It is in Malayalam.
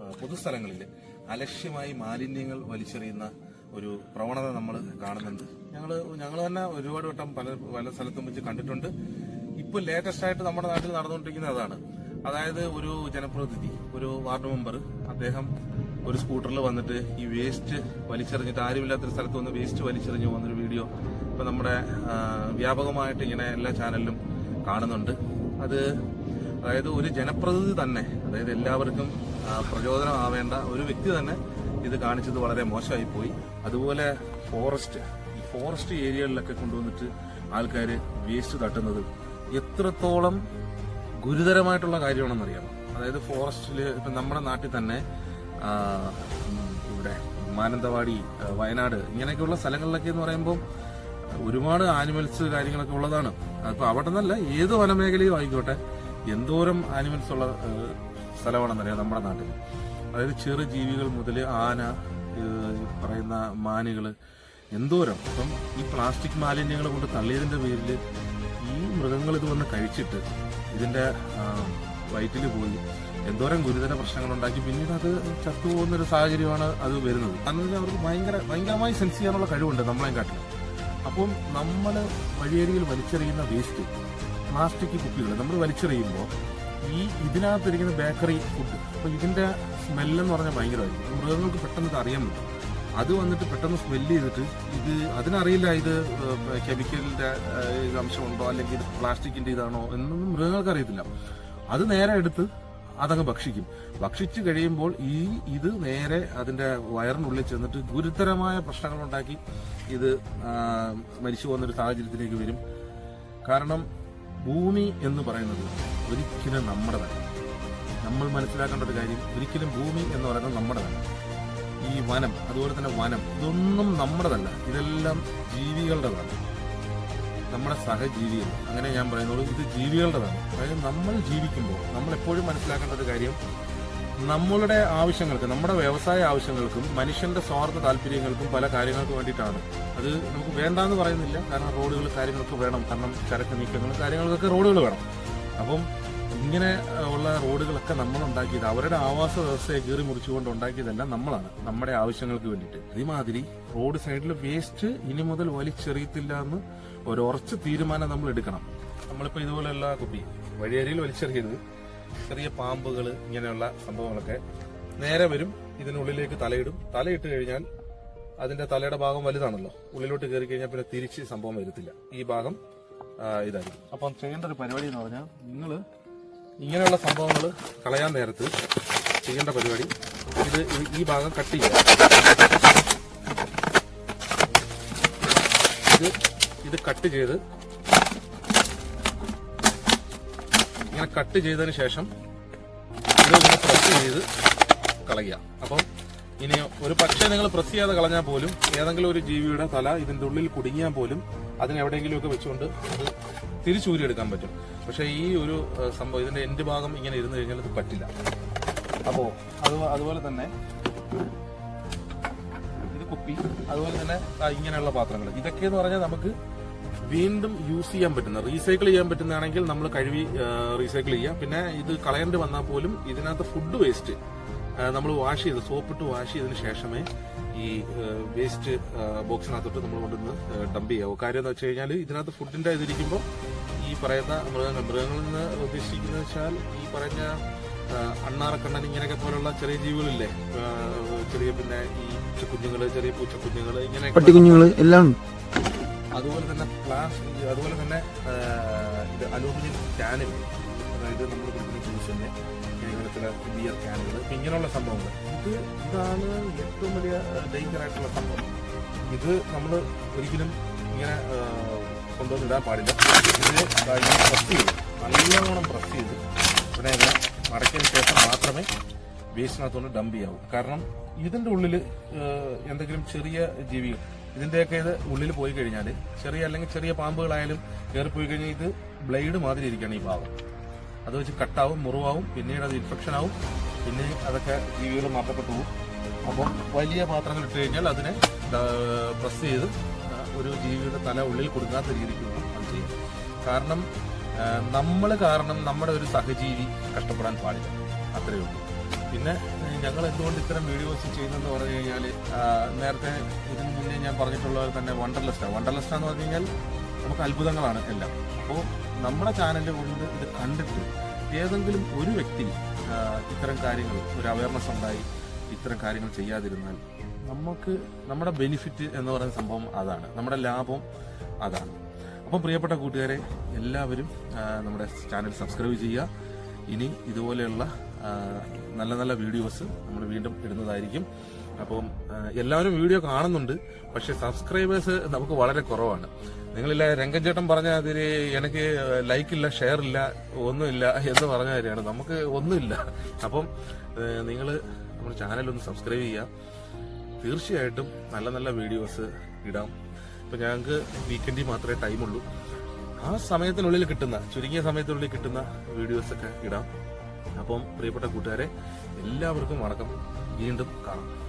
ആ, പൊതുസ്ഥലങ്ങളിൽ അലക്ഷ്യമായി മാലിന്യങ്ങൾ വലിച്ചെറിയുന്ന ഒരു പ്രവണത നമ്മൾ കാണുന്നുണ്ട്. ഞങ്ങൾ ഞങ്ങൾ തന്നെ ഒരുപാട് വട്ടം പല പല സ്ഥലത്തും വെച്ച് കണ്ടിട്ടുണ്ട്. ഇപ്പൊ ലേറ്റസ്റ്റ് ആയിട്ട് നമ്മുടെ നാട്ടിൽ നടന്നുകൊണ്ടിരിക്കുന്നത് അതാണ്. അതായത് ഒരു ജനപ്രതിനിധി ഒരു വാർഡ് മെമ്പർ അദ്ദേഹം ഒരു സ്കൂട്ടറിൽ വന്നിട്ട് ഈ വേസ്റ്റ് വലിച്ചെറിഞ്ഞിട്ട് ആരുമില്ലാത്തൊരു സ്ഥലത്ത് വന്ന് വേസ്റ്റ് വലിച്ചെറിഞ്ഞ് പോകുന്നൊരു വീഡിയോ ഇപ്പൊ നമ്മുടെ വ്യാപകമായിട്ട് ഇങ്ങനെ എല്ലാ ചാനലിലും കാണുന്നുണ്ട്. അത് അതായത് ഒരു ജനപ്രതിനിധി തന്നെ അതായത് എല്ലാവർക്കും പ്രചോദനമാവേണ്ട ഒരു വ്യക്തി തന്നെ ഇത് കാണിച്ചത് വളരെ മോശമായി പോയി. അതുപോലെ ഫോറസ്റ്റ് ഈ ഫോറസ്റ്റ് ഏരിയകളിലൊക്കെ കൊണ്ടുവന്നിട്ട് ആൾക്കാർ വേസ്റ്റ് തട്ടുന്നത് എത്രത്തോളം ഗുരുതരമായിട്ടുള്ള കാര്യമാണെന്നറിയാം അതായത് ഫോറസ്റ്റിൽ ഇപ്പം നമ്മുടെ നാട്ടിൽ തന്നെ ഇവിടെ മാനന്തവാടി വയനാട് ഇങ്ങനെയൊക്കെയുള്ള സ്ഥലങ്ങളിലൊക്കെ എന്ന് പറയുമ്പോൾ ഒരുപാട് ആനിമൽസ് കാര്യങ്ങളൊക്കെ ഉള്ളതാണ്. അപ്പൊ അവിടെ നിന്നല്ല ഏത് വനമേഖലയും ആയിക്കോട്ടെ എന്തോരം ആനിമൽസ് ഉള്ള സ്ഥലമാണെന്നറിയാം നമ്മുടെ നാട്ടിൽ? അതായത് ചെറു ജീവികൾ മുതൽ ആന പറയുന്ന മാനുകൾ എന്തോരം. അപ്പം ഈ പ്ലാസ്റ്റിക് മാലിന്യങ്ങൾ കൊണ്ട് തള്ളിയതിന്റെ പേരിൽ ഈ മൃഗങ്ങൾ ഇത് വന്ന് കഴിച്ചിട്ട് ഇതിന്റെ വയറ്റിൽ പോയി എന്തോരം ഗുരുതര പ്രശ്നങ്ങൾ ഉണ്ടാക്കി പിന്നീട് അത് ചത്തുപോകുന്ന ഒരു സാഹചര്യമാണ് അത് വരുന്നത്. വെച്ചാൽ അവർക്ക് ഭയങ്കര ഭയങ്കരമായി സെൻസ് ചെയ്യാനുള്ള കഴിവുണ്ട് നമ്മളെയും കാട്ടിൽ അപ്പം നമ്മൾ വഴിയരികിൽ വലിച്ചെറിയുന്ന വേസ്റ്റ് പ്ലാസ്റ്റിക് കുപ്പികൾ നമ്മൾ വലിച്ചെറിയുമ്പോൾ ഈ ഇതിനകത്തിരിക്കുന്ന ബേക്കറി ഫുഡ് അപ്പൊ ഇതിന്റെ സ്മെല്ലെന്ന് പറഞ്ഞാൽ ഭയങ്കരമായിരിക്കും. മൃഗങ്ങൾക്ക് പെട്ടെന്ന് അറിയാൻ പറ്റും. അത് വന്നിട്ട് പെട്ടെന്ന് സ്മെല്ല് ചെയ്തിട്ട് ഇത് അതിനറിയില്ല ഇത് കെമിക്കലിന്റെ ഇത് അംശമുണ്ടോ അല്ലെങ്കിൽ ഇത് പ്ലാസ്റ്റിക്കിന്റെ ഇതാണോ എന്നൊന്നും മൃഗങ്ങൾക്ക് അറിയത്തില്ല. അത് നേരെ എടുത്ത് അതങ്ങ് ഭക്ഷിക്കും. ഭക്ഷിച്ചു കഴിയുമ്പോൾ ഈ ഇത് നേരെ അതിന്റെ വയറിനുള്ളിൽ ചെന്നിട്ട് ഗുരുതരമായ പ്രശ്നങ്ങൾ ഉണ്ടാക്കി ഇത് മരിച്ചു പോകുന്ന ഒരു സാഹചര്യത്തിലേക്ക് വരും. കാരണം ഭൂമി എന്ന് പറയുന്നത് ഒരിക്കലും നമ്മുടെതല്ല നമ്മൾ മനസ്സിലാക്കേണ്ട ഒരു കാര്യം ഒരിക്കലും ഭൂമി എന്ന് പറയുന്നത് നമ്മുടെതല്ല ഈ വനം അതുപോലെ തന്നെ വനം ഇതൊന്നും നമ്മുടെതല്ല ഇതെല്ലാം ജീവികളുടെതാണ് നമ്മുടെ സഹജീവികൾ. അങ്ങനെ ഞാൻ പറയുന്നത് ഇത് ജീവികളുടെതാണ് അതായത് നമ്മൾ ജീവിക്കുമ്പോൾ നമ്മൾ എപ്പോഴും മനസ്സിലാക്കേണ്ട ഒരു കാര്യം നമ്മളുടെ ആവശ്യങ്ങൾക്ക് നമ്മുടെ വ്യവസായ ആവശ്യങ്ങൾക്കും മനുഷ്യന്റെ സ്വാർത്ഥ താല്പര്യങ്ങൾക്കും പല കാര്യങ്ങൾക്കും വേണ്ടിയിട്ടാണ്. അത് നമുക്ക് വേണ്ടാന്ന് പറയുന്നില്ല. കാരണം റോഡുകൾ കാര്യങ്ങളൊക്കെ വേണം. കാരണം ചരക്ക് നീക്കങ്ങളും കാര്യങ്ങൾക്കൊക്കെ റോഡുകൾ വേണം. അപ്പം ഇങ്ങനെ ഉള്ള റോഡുകളൊക്കെ നമ്മൾ ഉണ്ടാക്കിയത് അവരുടെ ആവാസ വ്യവസ്ഥയെ കീറി മുറിച്ചുകൊണ്ട് ഉണ്ടാക്കിയതെല്ലാം നമ്മളാണ്. നമ്മുടെ ആവശ്യങ്ങൾക്ക് വേണ്ടിയിട്ട്. അതേമാതിരി റോഡ് സൈഡിൽ വേസ്റ്റ് ഇനി മുതൽ വലിച്ചെറിയത്തില്ല എന്ന് ഒരു ഉറച്ച തീരുമാനം നമ്മൾ എടുക്കണം. നമ്മളിപ്പോ ഇതുപോലെയുള്ള കുപ്പി വഴിയരിയിൽ വലിച്ചെറിയരുത്. ചെറിയ പാമ്പുകൾ ഇങ്ങനെയുള്ള സംഭവങ്ങളൊക്കെ നേരെ വരും ഇതിനുള്ളിലേക്ക് തലയിടും. തലയിട്ട് കഴിഞ്ഞാൽ അതിന്റെ തലയുടെ ഭാഗം വലുതാണല്ലോ. ഉള്ളിലോട്ട് കയറി കഴിഞ്ഞാൽ പിന്നെ തിരിച്ച് സംഭവം വരത്തില്ല. ഈ ഭാഗം ഇതായിരിക്കും. അപ്പം ചെയ്യേണ്ട ഒരു പരിപാടി എന്ന് പറഞ്ഞാൽ നിങ്ങൾ ഇങ്ങനെയുള്ള സംഭവങ്ങൾ കളയാൻ നേരത്ത് ചെയ്യേണ്ട പരിപാടി ഇത് ഈ ഭാഗം കട്ട് ചെയ്യുക. ഇത് ഇത് കട്ട് ചെയ്ത് ഇങ്ങനെ കട്ട് ചെയ്തതിന് ശേഷം ഇത് ഇങ്ങനെ പ്രസ് ചെയ്ത് കളയുക. അപ്പം ഇനി ഒരു പക്ഷേ നിങ്ങൾ പ്രസ് ചെയ്യാതെ കളഞ്ഞാൽ പോലും ഏതെങ്കിലും ഒരു ജീവിയുടെ തല ഇതിന്റെ ഉള്ളിൽ കുടുങ്ങിയാൽ പോലും അതിന് എവിടെയെങ്കിലുമൊക്കെ വെച്ചുകൊണ്ട് അത് തിരിച്ചൂരിയെടുക്കാൻ പറ്റും. പക്ഷേ ഈ ഒരു സംഭവം ഇതിന്റെ എൻഡ് ഭാഗം ഇങ്ങനെ ഇരുന്ന് കഴിഞ്ഞാൽ ഇത് പറ്റില്ല. അപ്പോൾ അത് അതുപോലെ തന്നെ ഇത് കുപ്പി അതുപോലെ തന്നെ ഇങ്ങനെയുള്ള പാത്രങ്ങൾ. ഇതൊക്കെ എന്ന് പറഞ്ഞാൽ നമുക്ക് വീണ്ടും യൂസ് ചെയ്യാൻ പറ്റുന്ന റീസൈക്കിൾ ചെയ്യാൻ പറ്റുന്നതാണെങ്കിൽ നമ്മൾ കഴുകി റീസൈക്കിൾ ചെയ്യാം. പിന്നെ ഇത് കളയേണ്ടി വന്നാൽ പോലും ഇതിനകത്ത് ഫുഡ് വേസ്റ്റ് നമ്മൾ വാഷ് ചെയ്ത് സോപ്പിട്ട് വാഷ് ചെയ്തതിന് ശേഷമേ ഈ വേസ്റ്റ് ബോക്സിനകത്തോട്ട് നമ്മൾ കൊണ്ടുവന്ന് ഡംപ് ചെയ്യാവൂ. കാര്യം എന്ന് വെച്ച് കഴിഞ്ഞാൽ ഇതിനകത്ത് ഫുഡിന്റെ ഇതിരിക്കുമ്പോൾ ഈ പറയുന്ന മൃഗങ്ങൾ മൃഗങ്ങളിൽ നിന്ന് ഉദ്ദേശിക്കുന്നത് വെച്ചാൽ ഈ പറഞ്ഞ അണ്ണാറക്കണ്ണൻ ഇങ്ങനെയൊക്കെ പോലുള്ള ചെറിയ ജീവികളില്ലേ ചെറിയ പിന്നെ ഈ കുഞ്ഞുങ്ങൾ ചെറിയ പൂച്ചക്കുഞ്ഞുങ്ങൾ ഇങ്ങനെയൊക്കെ പട്ടിക്കുഞ്ഞുങ്ങൾ എല്ലാം അതുപോലെ തന്നെ പ്ലാസ്റ്റിക് അതുപോലെ തന്നെ ഇത് അലൂമിനിയം ക്യാനുകൾ അതായത് നമ്മൾ കുടിക്കുന്ന ജ്യൂസിന്റെ ഇങ്ങനത്തെ ബിയർ ക്യാനുകൾ ഇങ്ങനെയുള്ള സംഭവങ്ങൾ ഇത് ഇതാണ് ഏറ്റവും വലിയ ഡേഞ്ചർ ആയിട്ടുള്ള സംഭവം. ഇത് നമ്മൾ ഒരിക്കലും ഇങ്ങനെ കൊണ്ടുവന്നിടാൻ പാടില്ല. ഇത് പ്രസ് ചെയ്ത്. നല്ലവണ്ണം പ്രസ് ചെയ്ത് പിന്നെ ഇങ്ങനെ മടക്കിയതിന് ശേഷം മാത്രമേ വേസ്റ്റിനകത്തുനിന്ന് ഡംപ് ചെയ്യാവൂ. കാരണം ഇതിന്റെ ഉള്ളിൽ എന്തെങ്കിലും ചെറിയ ജീവികൾ ഇതിന്റെയൊക്കെ ഇത് ഉള്ളിൽ പോയി കഴിഞ്ഞാൽ ചെറിയ അല്ലെങ്കിൽ ചെറിയ പാമ്പുകളായാലും കയറി പോയി കഴിഞ്ഞാൽ ഇത് ബ്ലേഡ് മാതിരി ഇരിക്കുകയാണ് ഈ ഭാഗം. അത് വെച്ച് കട്ടാവും മുറിവാവും പിന്നീട് അത് ഇൻഫെക്ഷൻ ആവും പിന്നെ അതൊക്കെ ജീവികൾ മാറ്റപ്പെട്ടു പോകും. അപ്പം വലിയ പാത്രങ്ങൾ ഇട്ട് കഴിഞ്ഞാൽ അതിനെ പ്രസ് ചെയ്ത് ഒരു ജീവിയുടെ തല ഉള്ളിൽ കൊടുക്കാത്ത രീതിക്ക് അത് ചെയ്യും കാരണം നമ്മൾ കാരണം നമ്മുടെ ഒരു സഹജീവി കഷ്ടപ്പെടാൻ പാടില്ല. അത്രയേ ഉള്ളൂ. പിന്നെ ഞങ്ങൾ എന്തുകൊണ്ട് ഇത്തരം വീഡിയോസ് ചെയ്യുന്നതെന്ന് പറഞ്ഞു കഴിഞ്ഞാൽ നേരത്തെ ഇതിന് മുന്നേ ഞാൻ പറഞ്ഞിട്ടുള്ള പോലെ തന്നെ വണ്ടർലെസ്റ്റാണ് വണ്ടർലെസ്റ്റ് എന്ന് പറഞ്ഞു കഴിഞ്ഞാൽ നമുക്ക് അത്ഭുതങ്ങളാണ് എല്ലാം. അപ്പോൾ നമ്മുടെ ചാനലിൽ കൊണ്ട് ഇത് കണ്ടിട്ട് ഏതെങ്കിലും ഒരു വ്യക്തി ഇത്തരം കാര്യങ്ങൾ ഒരു അവയർനെസ് ഉണ്ടായി ഇത്തരം കാര്യങ്ങൾ ചെയ്യാതിരുന്നാൽ നമുക്ക് നമ്മുടെ ബെനിഫിറ്റ് എന്ന് പറയുന്ന സംഭവം അതാണ്. നമ്മുടെ ലാഭം അതാണ്. അപ്പം പ്രിയപ്പെട്ട കൂട്ടുകാരെ എല്ലാവരും നമ്മുടെ ചാനൽ സബ്സ്ക്രൈബ് ചെയ്യുക. ഇനി ഇതുപോലെയുള്ള നല്ല നല്ല വീഡിയോസ് നമ്മൾ വീണ്ടും ഇടുന്നതായിരിക്കും. അപ്പം എല്ലാവരും വീഡിയോ കാണുന്നുണ്ട് പക്ഷെ സബ്സ്ക്രൈബേഴ്സ് നമുക്ക് വളരെ കുറവാണ്. നിങ്ങളില്ല രംഗൻ ചേട്ടൻ പറഞ്ഞ അതിന് എനിക്ക് ലൈക്കില്ല ഷെയർ ഇല്ല ഒന്നുമില്ല എന്ന് പറഞ്ഞ കാര്യമാണ്. നമുക്ക് ഒന്നുമില്ല. അപ്പം നിങ്ങൾ നമ്മുടെ ചാനൽ ഒന്ന് സബ്സ്ക്രൈബ് ചെയ്യുക. തീർച്ചയായിട്ടും നല്ല നല്ല വീഡിയോസ് ഇടാം. ഇപ്പം ഞങ്ങൾക്ക് വീക്കെൻഡിൽ മാത്രമേ ടൈമുള്ളൂ ആ സമയത്തിനുള്ളിൽ കിട്ടുന്ന ചുരുങ്ങിയ സമയത്തിനുള്ളിൽ കിട്ടുന്ന വീഡിയോസൊക്കെ ഇടാം. അപ്പം പ്രിയപ്പെട്ട കൂട്ടുകാരെ എല്ലാവർക്കും വണക്കം. വീണ്ടും കാണാം.